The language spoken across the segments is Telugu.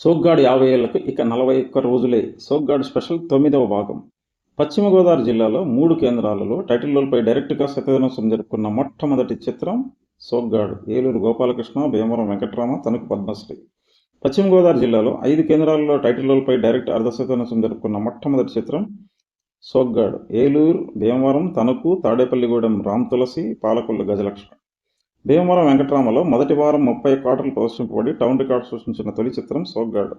సోగ్గాడు యాభై ఏళ్ళకు ఇక నలభై ఒక్క రోజులే. సోగ్గాడు స్పెషల్ తొమ్మిదవ భాగం. పశ్చిమ గోదావరి జిల్లాలో మూడు కేంద్రాలలో టైటిల్ రోల్పై డైరెక్ట్గా శతదినోత్సవం జరుపుకున్న మొట్టమొదటి చిత్రం సోగ్గాడు. ఏలూరు గోపాలకృష్ణ భీమవరం వెంకటరామ తణుకు పద్మశ్రీ. పశ్చిమ గోదావరి జిల్లాలో ఐదు కేంద్రాలలో టైటిల్ రోల్పై డైరెక్ట్ అర్ధశతదినోత్సవం జరుపుకున్న మొట్టమొదటి చిత్రం సోగ్గాడు. ఏలూరు భీమవరం తణుకు తాడేపల్లిగూడెం రామ్ తులసి పాలకొల్లు గజలక్ష్మి. భీమవరం వెంకట్రామలో మొదటి వారం ముప్పై కోటలు ప్రదర్శింపబడి టౌన్ రికార్డు సృష్టించిన తొలి చిత్రం సోగ్గాడు.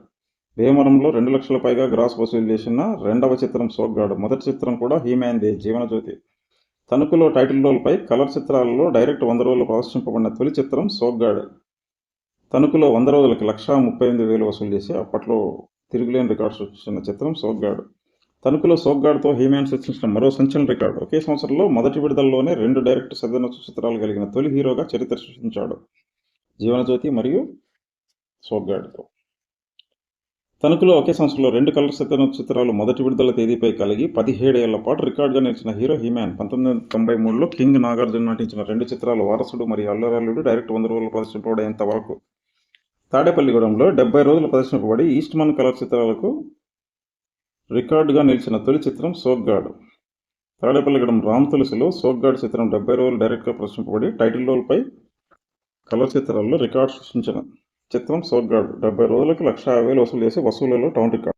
భీమవరంలో రెండు లక్షల పైగా గ్రాస్ వసూలు చేసిన రెండవ చిత్రం సోగ్గాడు. మొదటి చిత్రం కూడా హీమాందే జీవనజ్యోతి. తణుకులో టైటిల్ రోల్పై కలర్ చిత్రాలలో డైరెక్ట్ వంద రోజులు ప్రదర్శింపబడిన తొలి చిత్రం సోగ్గాడ్. తణుకులో వంద రోజులకి లక్షా ముప్పై ఎనిమిది వేలు వసూలు చేసి అప్పట్లో తిరుగులేని రికార్డు సృష్టించిన చిత్రం సోగ్గాడు. తణుకులో సోగ్గాడ్తో హీమాన్ సృష్టించిన మరో సంచలన రికార్డు. ఒకే సంవత్సరంలో మొదటి విడుదలలోనే రెండు డైరెక్ట్ సదనోత్సవ చిత్రాలు కలిగిన తొలి హీరోగా చరిత్ర సృష్టించాడు. జీవనజ్యోతి మరియు సోగ్గాడ్తో. తణుకులో ఒకే సంవత్సరంలో రెండు కలర్ సత్యనోత్సవ చిత్రాలు మొదటి విడుదల తేదీపై కలిగి పదిహేడు ఏళ్ళ పాటు రికార్డుగా నిలిచిన హీరో హీమాన్ పంతొమ్మిది వందల తొంభై మూడులో కింగ్ నాగార్జున నటించిన రెండు చిత్రాలు వారసుడు మరియు అల్లరాలుడు డైరెక్ట్ వంద రోజులు ప్రదర్శింపబడేంత వరకు తాడేపల్లిగూడెంలో డెబ్బై రోజులు ప్రదర్శింపబడి ఈస్ట్మన్ కలర్ చిత్రాలకు రికార్డుగా నిలిచిన తొలి చిత్రం సోగ్గాడు. తాడేపల్లిగూడెం రామ్ తులసిలో సోగ్గాడు చిత్రం డెబ్బై రోజులు డైరెక్ట్గా ప్రదర్శింపబడి టైటిల్ రోల్పై కలర్ చిత్రాల్లో రికార్డు సృష్టించిన చిత్రం సోగ్గాడు. డెబ్బై రోజులకు లక్ష యాభై వేలు వసూలు చేసి వసూళ్ళలో టౌన్ రికార్డు.